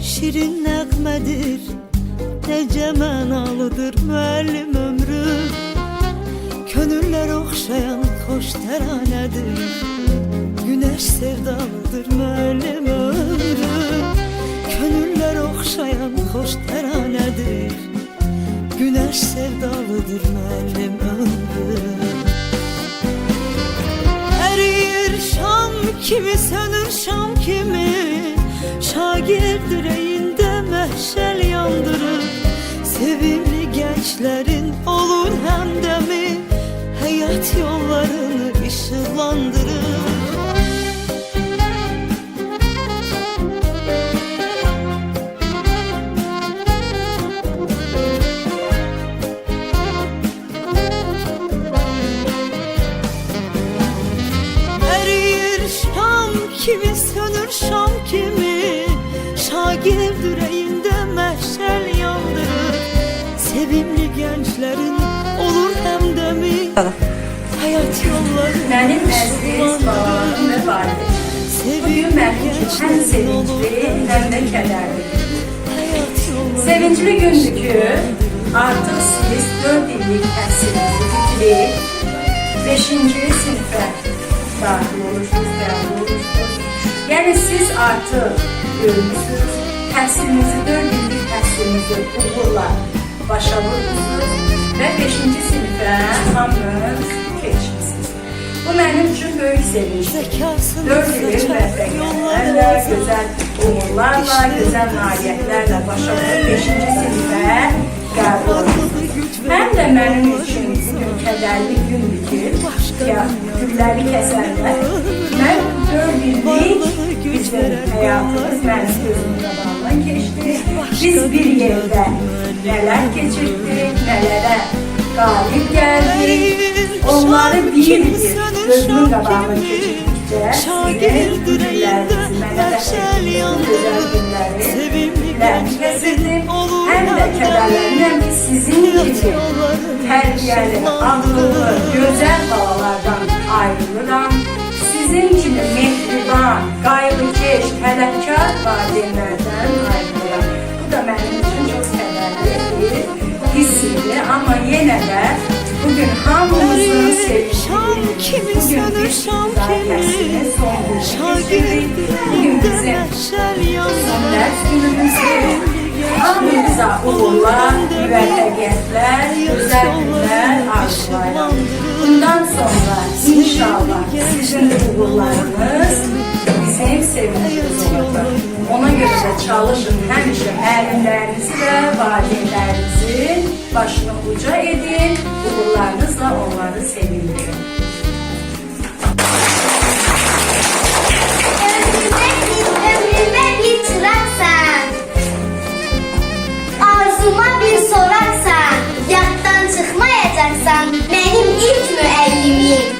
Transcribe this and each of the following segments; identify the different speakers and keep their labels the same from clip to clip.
Speaker 1: şirin nəğmədir Necə mənalıdır müəllim ömrü. Könüllər oxşayan xoş təranədir Günəş sevdalıdır müəllim ömrü. Könüllər oxşayan xoş təranədir Günəş sevdalıdır müəllim ömrü kimi sönür şam kimi Şagird yüreğinde mehşel yandırır. Sevimli gençlerin olur hemdemi Hayat şam kimi sönür şam kimi Şagird yüreğinde meşel yandırır. Sevimli gençlerin olur hemdemi Hayat yolları
Speaker 2: Mənim əziz babalarım və valideynlərim. Bu gün mənim üçün həm sevincli, həm də kədərli.
Speaker 1: Hayat yolları
Speaker 2: Sevincli gündür ki, artıq siz 4 illik təhsilinizi bitirib 5-ci sinifə daxil olursunuz, qəbul olursunuz. Yəni siz artıq böyümüsünüz, təhsilinizi 4 illik təhsilinizi uğurla başa vurmusunuz və 5-ci sinifə hamınız keçmisiniz. Bu mənim üçün böyük
Speaker 1: zekasını
Speaker 2: Dört ilin
Speaker 1: saçar
Speaker 2: müvəffəqiyyətlərlə, gözəl uğurlarla, gözəl nailiyyətlərlə başa vurub 5-ci sinifə qəbul olunur. Həm də mənim üçün bugün kədərli gündür ya kəsərlər. Mən 4 illik bizim həyatımız mənim gözümün qabağından keçdi. Biz bir yerdə nələr keçirdik, nələrə qalib gəldik. Onları bir bir gözümün qabağına keçirdikcə sizin gözəl günləri ləhcəsidir. Həm də kədərlənirəm ki, sizin kimi tərbiyəli, ağıllı, gözəl balalardan ayrılıram. Sizin kimi mehriban, qayğıkeş, tələbkar valideynlərdən ayrılıram. Bu da mənim üçün çox kədərli bir hissidir. Amma yenə də bugün hamımızın sevdiği, bugün müzakirəsinin
Speaker 1: kimi
Speaker 2: son günü
Speaker 1: Şagird
Speaker 2: Bugün bizim son dərs günümüzdür. Hamımıza uğurlar, müvəffəqiyyətlər, gözəl günlər arzulayıram. Bundan sonra inşallah sizin de uğurlarınız bizim sevincimiz olacak. Ona göre de çalışın həmişə müəllimlərinizi və valideynlərinizin başını uca edin, uğurlarınızla onları sevindirin.
Speaker 3: Ömrüme bir çıraksan Arzuma bir sorarsan ilk
Speaker 1: müellimiyim.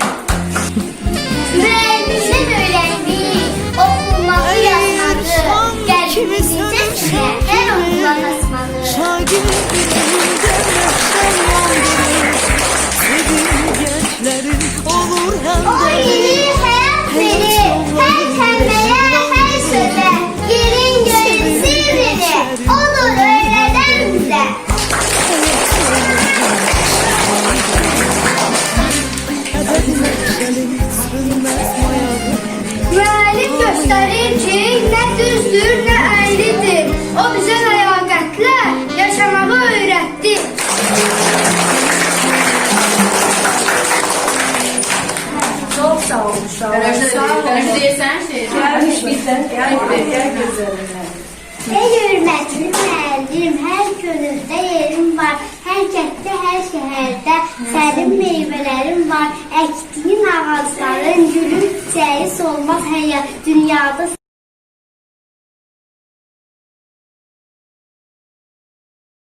Speaker 3: Müəllim göstərir ki, nə düzdür, nə əyridir. O bizə ləyaqətlə yaşamağı öyrətdi.
Speaker 2: Çok sağ olun uşaqlar. Sağ olun. Gəlmiş bizdən, gəl buraya, gəl gözəlimlə.
Speaker 3: Ey hörmətli müəllim, hər könüldə yerim var. Hər kənddə, hər şəhərdə sərin meyvələrim var. Əkdiyin çiçəyi solmaz həyat dünyada